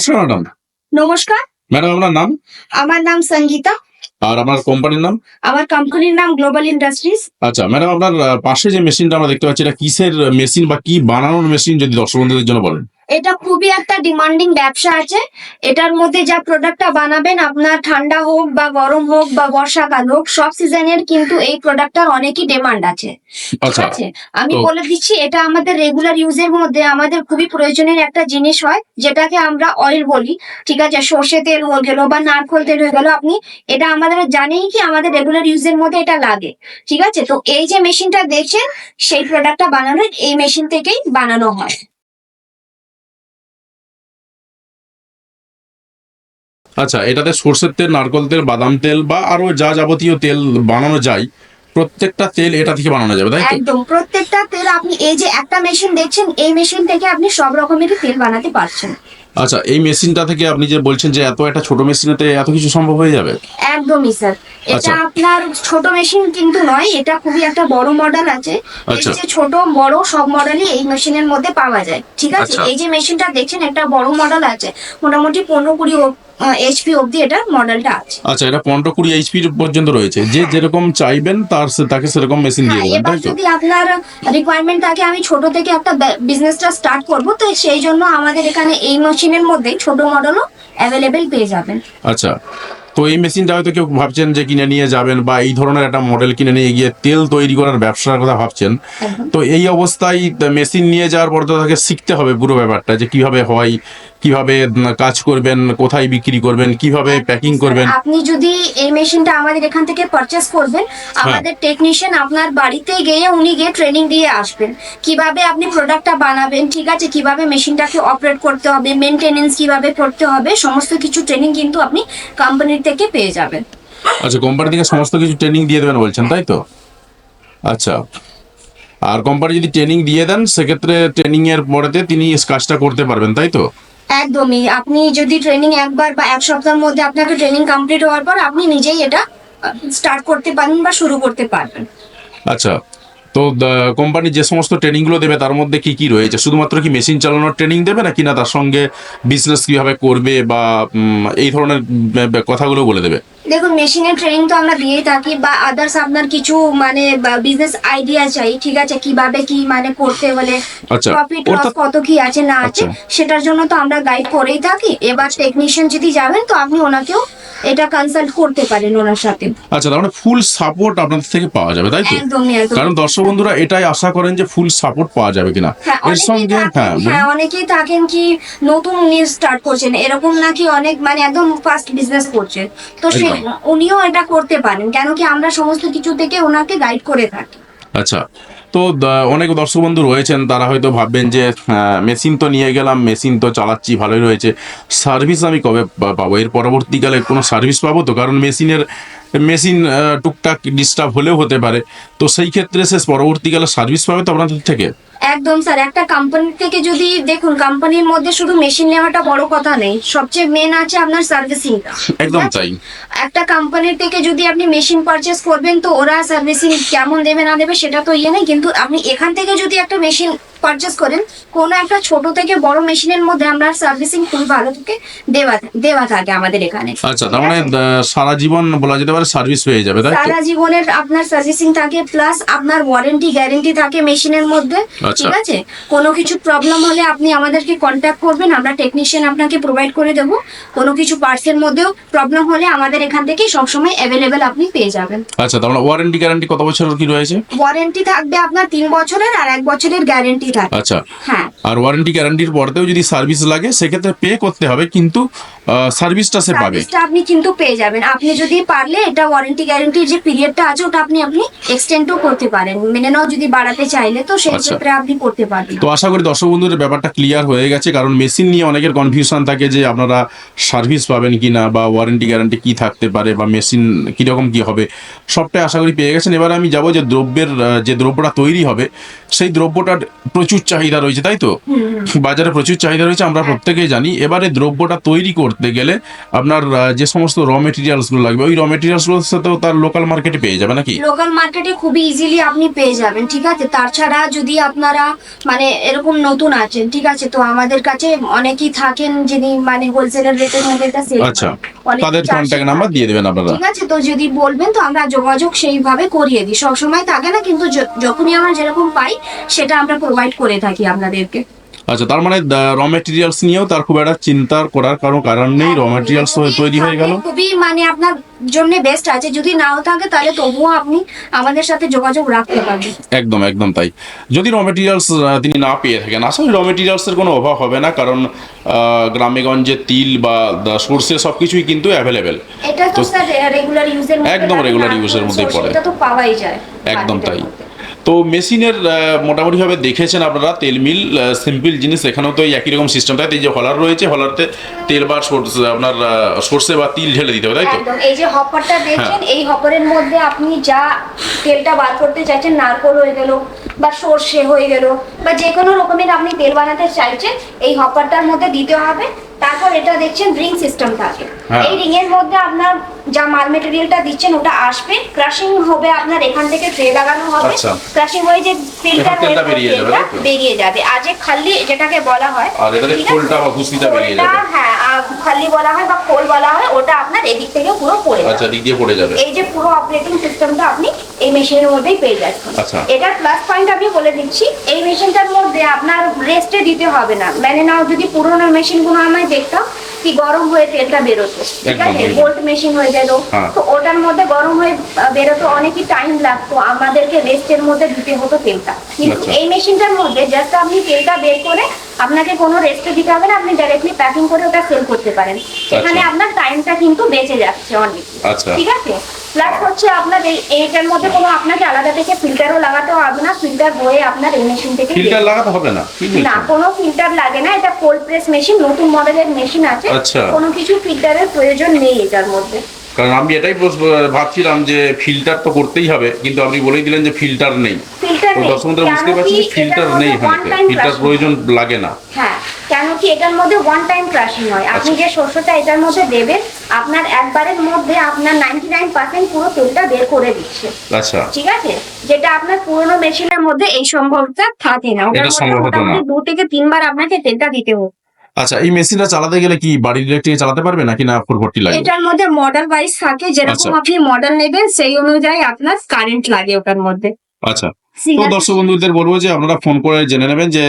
নমস্কার ম্যাডাম। নমস্কার। ম্যাডাম আপনার নাম? আমার নাম সঙ্গীতা। আর আমার কোম্পানির নাম? আমার কোম্পানির নাম গ্লোবাল ইন্ডাস্ট্রিজ আচ্ছা ম্যাডাম আপনার পাশে যে মেশিনটা আমরা দেখতে পাচ্ছি এটা কিসের মেশিন বা কি বানানোর মেশিন যদি দর্শক বন্ধুদের জন্য বলেন? এটা খুবই একটা ডিমান্ডিং ব্যবসা আছে। এটার মধ্যে যা প্রোডাক্টটা বানাবেন আপনার ঠান্ডা হোক বা গরম হোক বা বর্ষাকাল হোক সব সিজনের কিন্তু এই প্রোডাক্টটার অনেকই ডিমান্ড আছে। ঠিক আচ্ছা। আছে? আমি বলে দিচ্ছি এটা আমাদের রেগুলার ইউজের মধ্যে আমাদের খুবই প্রয়োজনীয় একটা জিনিস হয় যেটাকে আমরা অয়েল বলি। ঠিক আছে? সর্ষে তেল হয়ে গেল বা নারকোল তেল হয়ে গেল আপনি এটা আমাদের জানেই কি আমাদের রেগুলার ইউজের মধ্যে এটা লাগে। ঠিক আছে? তো এই যে মেশিনটা দেখছেন সেই প্রোডাক্টটা বানানো এই মেশিন থেকেই বানানো হয়। আচ্ছা এটাতে সর্ষের তেল নারকল তেল বাদাম তেল বা আরও যা যাবতীয় তেল বানানো যায় প্রত্যেকটা তেল এটা থেকে বানানো যাবে তাই একদম প্রত্যেকটা তেল আপনি এই যে একটা মেশিন দেখছেন এই মেশিন থেকে আপনি সব রকমের তেল বানাতে পারছেন। আচ্ছা এই মেশিনটা থেকে আপনি যে বলছেন যে এত একটা ছোট মেশিনেতে এত কিছু সম্ভব হয়ে যাবে? একদমই স্যার এটা আচ্ছা। আপনার ছোট মেশিন কিন্তু নয় এটা খুবই একটা বড় মডেল আছে। এই আচ্ছা। যে ছোট বড় সব মডেলই এই মেশিনের মধ্যে পাওয়া যায় ঠিক আছে? আচ্ছা। এই যে মেশিনটা দেখছেন একটা বড় মডেল আছে। মোটামুটি পনেরো কুড়ি এইচপি অব্দি এটার মডেলটা আছে। আচ্ছা এটা পনেরো কুড়ি এইচপি পর্যন্ত রয়েছে। যে যেরকম চাইবেন তার তাকে সেরকম মেশিন দিয়ে হ্যাঁ দেবেন তাই যদি আপনার রিকোয়ারমেন্ট থাকে আমি ছোট থেকে একটা বিজনেসটা স্টার্ট করব তো সেই জন্য আমাদের এখানে এই মেশিনের মধ্যে ছোট মডেলও অ্যাভেলেবেল পেয়ে যাবেন। আচ্ছা। তো এই মেশিনটা হয়তো কেউ ভাবছেন যে কিনে নিয়ে যাবেন বা এই ধরনের একটা মডেল কিনে নিয়ে গিয়ে তেল তৈরি করার ব্যবসার কথা ভাবছেন। তো এই অবস্থায় মেশিন নিয়ে যাওয়ার পর তো তাকে শিখতে হবে পুরো ব্যাপারটা যে কীভাবে হয় কীভাবে কাজ করবেন কোথায় বিক্রি করবেন কীভাবে প্যাকিং করবেন। আপনি যদি এই মেশিনটা আমাদের এখান থেকে পারচেস করবেন হ্যাঁ। আমাদের টেকনিশিয়ান আপনার বাড়িতে গিয়ে উনি গিয়ে ট্রেনিং দিয়ে আসবেন। কীভাবে আপনি প্রোডাক্টটা বানাবেন ঠিক আছে কীভাবে মেশিনটাকে অপারেট করতে হবে মেনটেনেন্স কীভাবে করতে হবে সমস্ত কিছু ট্রেনিং কিন্তু আপনি কোম্পানির থেকে পেয়ে যাবেন। আচ্ছা কোম্পানি থেকে সমস্ত কিছু ট্রেনিং দিয়ে দেবেন বলছেন তাই তো? আচ্ছা আর কোম্পানি যদি ট্রেনিং দিয়ে দেন সেক্ষেত্রে ট্রেনিং এর পরেতে তিনি কাজটা করতে পারবেন তাই তো? একদমই। আপনি যদি ট্রেনিং একবার বা এক সপ্তাহের মধ্যে আপনাকে ট্রেনিং কমপ্লিট হওয়ার পর আপনি নিজেই এটা স্টার্ট করতে পারেন বা শুরু করতে পারবেন। আচ্ছা তো কোম্পানি যে সমস্ত ট্রেনিংগুলো দেবে, তার মধ্যে কি কি রয়েছে? শুধুমাত্র কি মেশিন চালানোর ট্রেনিং দেবে না কি না তার সঙ্গে বিজনেস কীভাবে করবে বা এই ধরনের কথাগুলো বলে দেবে? দেখুন মেশিনের ট্রেনিং তো আমরা দিয়েই থাকি বা আদার্স আপনার কিছু মানে বিজনেস আইডিয়া চাই ঠিক আছে কীভাবে কি মানে করতে হলে আচ্ছা প্রফিট লস কত কি আছে না আছে আচ্ছা। সেটার জন্য তো আমরা গাইড করেই থাকি। এবার টেকনিশিয়ান যদি যাবেন তো আপনি ওনাকেও এটা কনসাল্ট করতে পারেন ওনার সাথে। আচ্ছা তার মানে ফুল সাপোর্ট আপনাদের থেকে পাওয়া যাবে তাই তো? কারণ দর্শক বন্ধুরা এটাই আশা করেন যে ফুল সাপোর্ট পাওয়া যাবে কিনা। হ্যাঁ এর অনেকেই সঙ্গে থাকেন- হ্যাঁ হ্যাঁ অনেকেই থাকেন কি নতুন নিউজ স্টার্ট করছেন এরকম নাকি অনেক মানে একদম ফার্স্ট বিজনেস করছেন। তো সে একদম। উনিও এটা করতে পারেন কেন কি আমরা সমস্ত কিছু থেকে ওনাকে গাইড করে থাকি। আচ্ছা তো অনেক দর্শক বন্ধু রয়েছেন তারা হয়তো ভাববেন যে মেশিন তো নিয়ে গেলাম মেশিন তো চালাচ্ছি ভালোই রয়েছে। সার্ভিস আমি কবে পাবো? এর পরবর্তীকালে কোনো সার্ভিস পাবো তো? কারণ মেশিনের মেশিন টুকটাক ডিস্টার্ব হলেও হতে পারে। তো সেই ক্ষেত্রে সে পরবর্তীকালে সার্ভিস পাবে তো আপনাদের থেকে? একদম স্যার একটা কোম্পানি থেকে যদি দেখুন কোম্পানির মধ্যে শুধু মেশিন নেওয়াটা বড় কথা নেই সবচেয়ে মেন আছে আপনার সার্ভিসিং একদম তাই। একটা কোম্পানি থেকে যদি আপনি মেশিন পারচেস করবেন তো ওরা সার্ভিসিং কেমন দেবে না দেবে সেটা তো ইয়ে নেই কিন্তু আপনি এখান থেকে যদি একটা মেশিন পারচেস করেন কোনো একটা ছোট থেকে বড় মেশিনের মধ্যে আমরা সার্ভিসিং খুব ভালো থেকে দেওয়া দেওয়া থাকে আমাদের এখানে। আচ্ছা তার মানে সারা জীবন বলা যেতে পারে সার্ভিস পেয়ে যাবে তাই সারা জীবনের আপনার সার্ভিসিং থাকে প্লাস আপনার ওয়ারেন্টি গ্যারেন্টি থাকে মেশিনের মধ্যে। আচ্ছা। ঠিক আছে? কোনো কিছু প্রবলেম হলে আপনি আমাদেরকে কন্ট্যাক্ট করবেন আমরা টেকনিশিয়ান আপনাকে প্রোভাইড করে দেবো। কোনো কিছু পার্টসের মধ্যেও প্রবলেম হলে আমাদের এখান থেকে সবসময় অ্যাভেলেবেল আপনি পেয়ে যাবেন। আচ্ছা তার মানে ওয়ারেন্টি গ্যারান্টি কত বছরের কি রয়েছে? ওয়ারেন্টি থাকবে আপনার তিন বছরের আর এক বছরের গ্যারেন্টি থাকে। আচ্ছা। হ্যাঁ। আর ওয়ারেন্টি গ্যারান্টির পরেতেও যদি সার্ভিস লাগে সেক্ষেত্রে পে করতে হবে কিন্তু সার্ভিসটা সে পাবে। সার্ভিসটা আপনি কিন্তু পেয়ে যাবেন। আপনি যদি পারলে এটা ওয়ারেন্টি গ্যারেন্টির যে পিরিয়ডটা আছে ওটা আপনি আপনি এক্সটেন্ডও করতে পারেন। মেনে নাও যদি বাড়াতে চাইলে তো সেই আচ্ছা। ক্ষেত্রে আপনি করতে পারবেন। তো আশা করি দর্শক বন্ধুদের ব্যাপারটা ক্লিয়ার হয়ে গেছে কারণ মেশিন নিয়ে অনেকের কনফিউশন থাকে যে আপনারা সার্ভিস পাবেন কি না বা ওয়ারেন্টি গ্যারান্টি কি থাকতে পারে বা মেশিন কীরকম কি হবে। সবটাই আশা করি পেয়ে গেছেন। এবার আমি যাব যে দ্রব্যের যে দ্রব্যটা তৈরি হবে সেই দ্রব্যটার প্রচুর চাহিদা রয়েছে তাই তো? বাজারে প্রচুর চাহিদা রয়েছে আমরা প্রত্যেকেই জানি। এবারে দ্রব্যটা তৈরি করতে গেলে আপনার যে সমস্ত র মেটেরিয়ালসগুলো লাগবে ওই র মেটেরিয়ালসগুলোর সাথেও তার লোকাল মার্কেটে পেয়ে যাবে নাকি? লোকাল মার্কেটে খুবই ইজিলি আপনি পেয়ে যাবেন ঠিক আছে? তাছাড়া যদি আপনারা মানে এরকম নতুন আছেন ঠিক আছে? তো আমাদের কাছে অনেকেই থাকেন যিনি মানে হোলসেলের রেটের এটা সেল আচ্ছা তাদের কন্ট্যাক্ট নাম্বার দিয়ে দেবেন আপনারা। ঠিক আছে? তো যদি বলবেন তো আমরা যোগাযোগ সেইভাবে করিয়ে দিই। সবসময় থাকে না কিন্তু যখনই আমরা যেরকম পাই সেটা আমরা প্রোভাইড করে থাকি আপনাদেরকে। আচ্ছা তার মানে র মেটেরিয়ালস নিয়েও তার খুব একটা চিন্তার করার কারণ কারণ নেই র মেটেরিয়ালস তৈরি হয়ে গেল। খুবই মানে আপনার জন্য বেস্ট আছে যদি নাও থাকে তাহলে তবুও আপনি আমাদের সাথে যোগাযোগ রাখতে পারবেন। একদম একদম তাই। যদি র মেটেরিয়ালস তিনি না পেয়ে থাকেন আসলে র মেটেরিয়ালসের কোনো অভাব হবে না কারণ আহ, গ্রামে গঞ্জে তিল বা সর্ষে সব কিছুই কিন্তু অ্যাভেলেবেল এটা তো স্যার রেগুলার ইউজের একদম use এর মধ্যেই পড়ে। এটা তো পাওয়াই যায়। একদম তাই। মধ্যে। তো মেশিনের মোটামুটিভাবে দেখেছেন আপনারা তেল মিল সিম্পল জিনিস এখানেও তো একই রকম সিস্টেমটা এই যে হলার রয়েছে হলারতে তেল বা সর্ষে আপনার সর্ষে বা তিল ঢেলে দিতে হবে তাই তো? একদম। এই যে হপারটা হ্যাঁ। দেখছেন এই হপারের মধ্যে আপনি যা তেলটা বার করতে চাইছেন নারকোল হয়ে গেল বা সর্ষে হয়ে গেল বা যে কোনো রকমের আপনি তেল বানাতে চাইছেন এই হপারটার মধ্যে দিতে হবে। তারপর এটা দেখছেন রিং সিস্টেম থাকে হ্যাঁ। এই রিং এর মধ্যে আপনার যা মাল মেটেরিয়ালটা দিচ্ছেন ওটা আসবে ক্রাশিং হবে আপনার এখান থেকে ট্রে লাগানো হবে আচ্ছা। ক্রাশিং হয়ে যে ফিল্টার বেরিয়ে যাবে? বেরিয়ে যাবে আজ এ খালি যেটাকে বলা হয় আর এটাতে? খোলটা বা বেরিয়ে যাবে। হ্যাঁ আর খালি বলা হয় বা খোল বলা হয় ওটা আপনার এদিক থেকে পুরো পড়ে যাবে আচ্ছা দিক দিয়ে পড়ে যাবে এই যে পুরো অপারেটিং সিস্টেমটা আপনি এই মেশিনের মধ্যেই পেয়ে যাচ্ছেন আচ্ছা। এটার প্লাস পয়েন্ট আমি বলে দিচ্ছি এই মেশিনটার মধ্যে আপনার রেস্টে দিতে হবে না মানে নাও যদি পুরোনো মেশিনগুলো আমি দেখতাম কি গরম হয়ে তেলটা বেরোতো ঠিক আছে? বোল্ট মেশিন হয়ে যেত। হ্যাঁ। তো ওটার মধ্যে গরম হয়ে বেরোতো অনেকই টাইম লাগতো। আমাদেরকে রেস্টের মধ্যে দিতে হতো তেলটা। কিন্তু আচ্ছা। এই মেশিনটার মধ্যে জাস্ট আপনি তেলটা বের করে আপনাকে কোনো রেস্টে দিতে হবে না আপনি ডাইরেক্টলি প্যাকিং করে ওটা সেল করতে পারেন। এখানে আপনার টাইমটা কিন্তু বেঁচে যাচ্ছে অনেক। আচ্ছা। ঠিক আছে? প্লাস হচ্ছে আপনার এইটার মধ্যে কোনো আপনাকে আলাদা থেকে ফিল্টারও লাগাতে হবে না ফিল্টার বয়ে আপনার এই মেশিন থেকে ফিল্টার লাগাতে হবে না? না কোনো ফিল্টার লাগে না এটা কোল্ড প্রেস মেশিন নতুন মডেলের মেশিন আছে। আচ্ছা। কোনো কিছু ফিল্টারের প্রয়োজন নেই এটার মধ্যে। কারণ আমি এটাই ভাবছিলাম যে ফিল্টার তো করতেই হবে কিন্তু আপনি বলেই দিলেন যে ফিল্টার নেই। ফিল্টার নেই। দর্শক বন্ধুরা বুঝতে ফিল্টার নেই এখানে ফিল্টার প্রয়োজন লাগে না। হ্যাঁ কেন কি এটার মধ্যে ওয়ান টাইম ক্রাশিং হয় আপনি আচ্ছা। যে শস্যটা এটার মধ্যে দেবেন আপনার একবারের মধ্যে আপনার নাইনটি নাইন পার্সেন্ট পুরো তেলটা বের করে দিচ্ছে। আচ্ছা। ঠিক আছে? যেটা আপনার পুরোনো মেশিনের মধ্যে এই সম্ভবটা থাকে না। ওটার মধ্যে দু থেকে তিনবার আপনাকে তেলটা দিতে হবে। আচ্ছা এই মেশিনটা চালাতে গেলে কি বাড়ির ইলেকট্রিক চালাতে পারবে নাকি না ফুল ভর্তি লাগবে? এটার মধ্যে মডেল ওয়াইজ থাকে যেরকম আচ্ছা। আপনি মডেল নেবেন সেই অনুযায়ী আপনার কারেন্ট লাগে ওটার মধ্যে। আচ্ছা। তো দর্শক বন্ধুদের বলব যে আপনারা ফোন করে জেনে নেবেন যে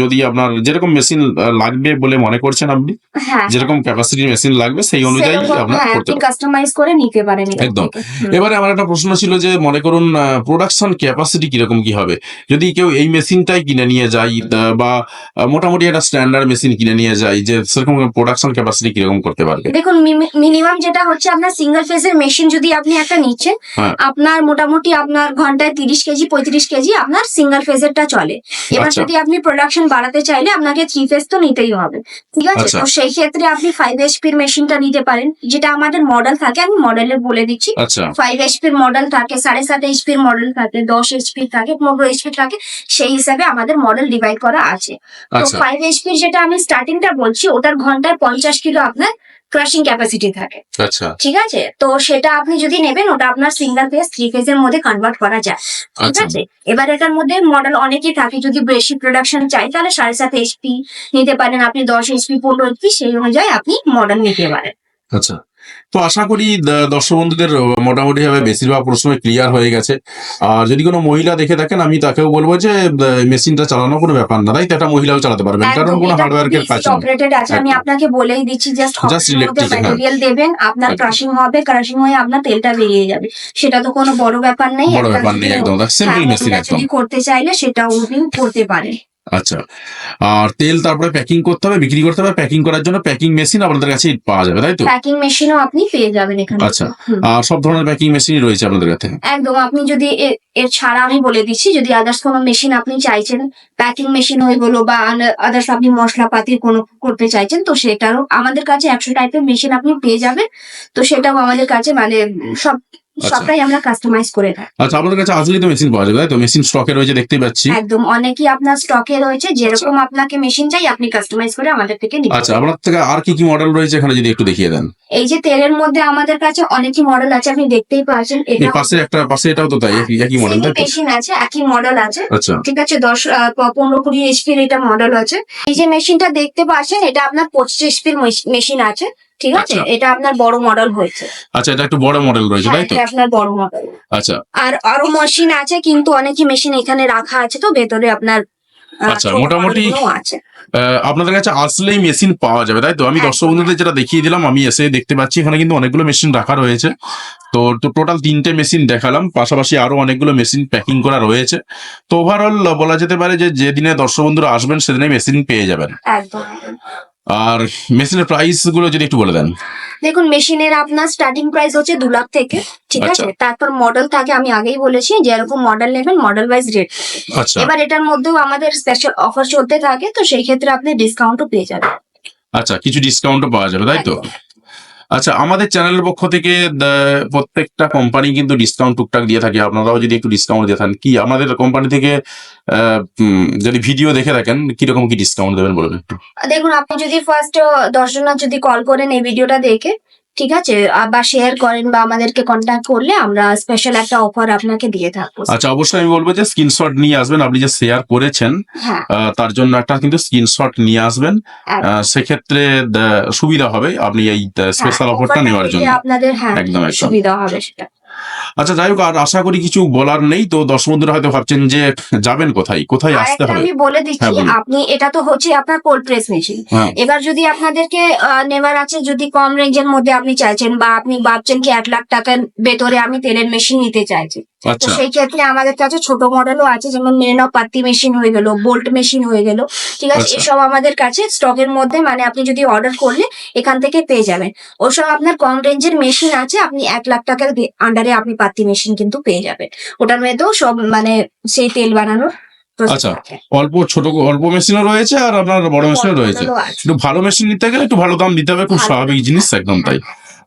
যদি আপনার যেরকম মেশিন লাগবে বলে মনে করছেন আপনি হ্যাঁ যেরকম ক্যাপাসিটির মেশিন লাগবে সেই অনুযায়ী সেরকম, আপনার হ্যাঁ, করতে কাস্টমাইজ করে নিতে পারেন একদম। এবারে আমার একটা প্রশ্ন ছিল যে মনে করুন প্রোডাকশন ক্যাপাসিটি কীরকম কি হবে? যদি কেউ এই মেশিনটাই কিনে নিয়ে যায় বা মোটামুটি একটা স্ট্যান্ডার্ড মেশিন কিনে নিয়ে যায় যে সেরকম প্রোডাকশন ক্যাপাসিটি কীরকম করতে পারবে? দেখুন মিনিমাম যেটা হচ্ছে আপনার সিঙ্গেল ফেজের মেশিন যদি আপনি একটা নিচ্ছেন হ্যাঁ। আপনার মোটামুটি আপনার ঘন্টায় তিরিশ কেজি পঁয়ত্রিশ কেজি আপনার সিঙ্গেল ফেজেরটা চলে। এবার আচ্ছা। যদি আপনি প্রোডাকশন বাড়াতে চাইলে আপনাকে থ্রি ফেজ তো নিতেই হবে। ঠিক আছে? আচ্ছা। তো সেই ক্ষেত্রে আপনি ফাইভ এইচপির মেশিনটা নিতে পারেন যেটা আমাদের মডেল থাকে আমি মডেলে বলে দিচ্ছি। আচ্ছা। ফাইভ এইচপির মডেল থাকে সাড়ে সাত এইচপির মডেল থাকে দশ এইচপি থাকে পনেরো এইচপি থাকে সেই হিসাবে আমাদের মডেল ডিভাইড করা আছে। তো আচ্ছা। ফাইভ এইচপির যেটা আমি স্টার্টিংটা বলছি ওটার ঘন্টায় পঞ্চাশ কিলো আপনার ক্রাশিং ক্যাপাসিটি থাকে। আচ্ছা। ঠিক আছে? তো সেটা আপনি যদি নেবেন ওটা আপনার সিঙ্গেল ফেজ থ্রি ফেজের মধ্যে কনভার্ট করা যায়। ঠিক আচ্ছা। আছে? এবার এটার মধ্যে মডেল অনেকই থাকে যদি বেশি প্রোডাকশন চাই তাহলে সাড়ে সাত এইচপি নিতে পারেন। আপনি দশ এইচপি পনেরো এইচপি সেই অনুযায়ী আপনি মডেল নিতে পারেন। আচ্ছা। তো আশা করি দর্শক বন্ধুদের মোটামুটি ভাবে বেশিরভাগ প্রশ্ন ক্লিয়ার হয়ে গেছে। আর যদি কোনো মহিলা দেখে থাকেন আমি তাকেও বলব যে মেশিনটা চালানো কোনো ব্যাপার না। তাই তো একটা মহিলাও চালাতে পারবেন কারণ কোনো হার্ডওয়ার্কের কাজ অপারেটেড আছে আমি আপনাকে বলেই দিচ্ছি জাস্ট হ্যাঁ। ম্যাটেরিয়াল দেবেন আপনার। ক্রাশিং হবে ক্রাশিং হয়ে আপনার তেলটা বেরিয়ে যাবে। সেটা তো কোনো বড় ব্যাপার নেই বড় ব্যাপার নেই একদম। সিম্পল হ্যাঁ, মেশিন একদম। করতে চাইলে সেটাও করতে পারে আচ্ছা। আর তেল তারপরে প্যাকিং করতে হবে বিক্রি করতে হবে প্যাকিং করার জন্য প্যাকিং মেশিন আপনাদের কাছে পাওয়া যাবে তাই তো? প্যাকিং মেশিনও আপনি পেয়ে যাবেন এখানে। আচ্ছা। আর সব ধরনের প্যাকিং মেশিনই রয়েছে আপনাদের কাছে? একদম আপনি যদি এর ছাড়া আমি বলে দিচ্ছি যদি আদার্স কোনো মেশিন আপনি চাইছেন প্যাকিং মেশিন হয়ে গেলো বা আদার্স আপনি মশলাপাতি কোনো করতে চাইছেন তো সেটারও আমাদের কাছে একশো টাইপের মেশিন আপনি পেয়ে যাবেন। তো সেটাও আমাদের কাছে মানে সব সবটাই আমরা কাস্টমাইজ করে থাকি আচ্ছা আপনাদের কাছে আসলেই তো মেশিন পাওয়া যাবে তাই তো? মেশিন স্টকে রয়েছে দেখতেই পাচ্ছি। একদম অনেকই আপনার স্টকে রয়েছে যেরকম আপনাকে মেশিন চাই আপনি কাস্টমাইজ করে আমাদের থেকে নিতে আচ্ছা আপনার থেকে আর কি কি মডেল রয়েছে এখানে যদি একটু দেখিয়ে দেন? এই যে তেলের মধ্যে আমাদের কাছে অনেকই মডেল আছে আপনি দেখতেই পাচ্ছেন এটা পাশে একটা পাশে এটাও তো তাই একই- মডেল তাই মেশিন আছে একই মডেল আছে। আচ্ছা। ঠিক আছে দশ আহ, প- পনেরো কুড়ি এইচপির এটা মডেল আছে। এই যে মেশিনটা দেখতে পাচ্ছেন এটা আপনার পঁচিশ এইচপির মেশিন আছে। ঠিক আছে? আচ্ছা। এটা আপনার বড় মডেল হয়েছে। আচ্ছা এটা একটু বড় মডেল রয়েছে হ্যাঁ, তাই তো? এটা আপনার বড় মডেল আচ্ছা। আর আরও মেশিন আছে কিন্তু অনেকই মেশিন এখানে রাখা আছে তো ভেতরে আপনার আচ্ছা, মোটামুটি- আপনাদের কাছে আসলেই মেশিন পাওয়া যাবে তাই তো? আমি একদম। দর্শক বন্ধুদের যেটা দেখিয়ে দিলাম আমি এসে দেখতে পাচ্ছি এখানে কিন্তু অনেকগুলো মেশিন রাখা রয়েছে। তো টোটাল তিনটে মেশিন দেখালাম পাশাপাশি আরও অনেকগুলো মেশিন প্যাকিং করা রয়েছে। তো ওভারঅল বলা যেতে পারে যে যেদিনে দর্শক বন্ধুরা আসবেন সেদিনে মেশিন পেয়ে যাবেন। একদম। আর মেশিনের প্রাইসগুলো যদি একটু বলে দেন। দেখুন মেশিনের আপনার স্টার্টিং প্রাইস হচ্ছে দু লাখ থেকে ঠিক আচ্ছা। আছে? তারপর মডেল থাকে আমি আগেই বলেছি যেরকম মডেল নেবেন মডেল ওয়াইজ রেট এবার এটার মধ্যেও আমাদের স্পেশাল অফার চলতে থাকে তো সেই ক্ষেত্রে আপনি ডিসকাউন্টও পেয়ে যাবেন। আচ্ছা কিছু ডিসকাউন্টও পাওয়া যাবে তাই তো? আচ্ছা আমাদের চ্যানেলের পক্ষ থেকে প্রত্যেকটা কোম্পানি কিন্তু ডিসকাউন্ট টুকটাক দিয়ে থাকে। আপনারাও যদি একটু ডিসকাউন্ট দিয়ে থাকেন, কি আমাদের কোম্পানি থেকে যদি ভিডিও দেখে থাকেন, কীরকম কি ডিসকাউন্ট দেবেন বলবেন একটু? দেখুন, আপনি যদি ফার্স্ট দশজনের যদি কল করেন, এই ভিডিওটা দেখে ঠিক আছে? বা শেয়ার করেন বা আমাদেরকে কন্ট্যাক্ট করলে আমরা স্পেশাল একটা অফার আপনাকে দিয়ে থাকব। আচ্ছা অবশ্যই আমি বলব যে স্ক্রিনশট নিয়ে আসবেন। আপনি যে শেয়ার করেছেন হ্যাঁ। তার জন্য একটা কিন্তু স্ক্রিনশট নিয়ে আসবেন। সেক্ষেত্রে সুবিধা হবে আপনি এই স্পেশাল হ্যাঁ, অফারটা নেওয়ার জন্য। আপনাদের হ্যাঁ একদম। সুবিধা হবে সেটা। আচ্ছা যাই হোক আর আশা করি কিছু বলার নেই। তো দর্শক বন্ধুরা হয়তো ভাবছেন যে যাবেন কোথায়? কোথায় আসতে হবে? আমি বলে দিচ্ছি হ্যাঁ, আপনি এটা তো হচ্ছে আপনার কোল্ড প্রেস মেশিন এবার যদি আপনাদেরকে নেওয়ার আছে যদি কম রেঞ্জের মধ্যে আপনি চাইছেন বা আপনি ভাবছেন কি এক লাখ টাকার ভেতরে আমি তেলের মেশিন নিতে চাইছি। তো আচ্ছা। সেই ক্ষেত্রে আমাদের কাছে ছোট মডেলও আছে যেমন মেন অফ পাত্তি মেশিন হয়ে গেল বোল্ট মেশিন হয়ে গেল ঠিক আছে? আচ্ছা। এসব আমাদের কাছে স্টকের মধ্যে মানে আপনি যদি অর্ডার করলে এখান থেকে পেয়ে যাবেন। ওসব আপনার কম রেঞ্জের মেশিন আছে আপনি এক লাখ টাকার আন্ডারে আপনি পাত্তি মেশিন কিন্তু পেয়ে যাবেন। ওটার মধ্যেও সব মানে সেই তেল বানানোর আচ্ছা। অল্প ছোট অল্প মেশিনও রয়েছে আর আপনার বড় মেশিনও রয়েছে। একটু ভালো মেশিন নিতে গেলে একটু ভালো দাম দিতে হবে খুব। স্বাভাবিক জিনিস একদম তাই।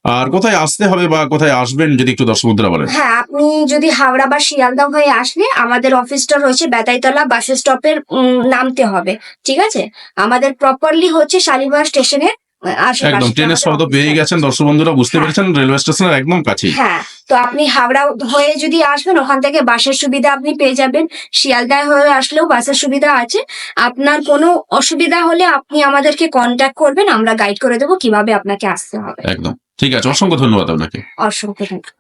আর কোথায় আসতে হবে বা কোথায় আসবেন যদি একটু দর্শক বন্ধুরা বলেন? হ্যাঁ আপনি যদি হাওড়া বা শিয়ালদা হয়ে আসলে আমাদের অফিসটা রয়েছে বেতাইতলা বাস স্টপের নামতে হবে ঠিক আছে? আমাদের প্রপারলি হচ্ছে শালিমার স্টেশনের একদম ট্রেনের শব্দ পেয়ে গেছেন দর্শক বন্ধুরা বুঝতে হ্যাঁ। পেরেছেন রেলওয়ে স্টেশনের একদম কাছেই। হ্যাঁ তো আপনি হাওড়া হয়ে যদি আসবেন ওখান থেকে বাসের সুবিধা আপনি পেয়ে যাবেন। শিয়ালদায় হয়ে আসলেও বাসের সুবিধা আছে। আপনার কোনো অসুবিধা হলে আপনি আমাদেরকে কন্ট্যাক্ট করবেন আমরা গাইড করে দেবো কীভাবে আপনাকে আসতে হবে। একদম। ঠিক আছে অসংখ্য ধন্যবাদ আপনাকে। অসংখ্য ধন্যবাদ।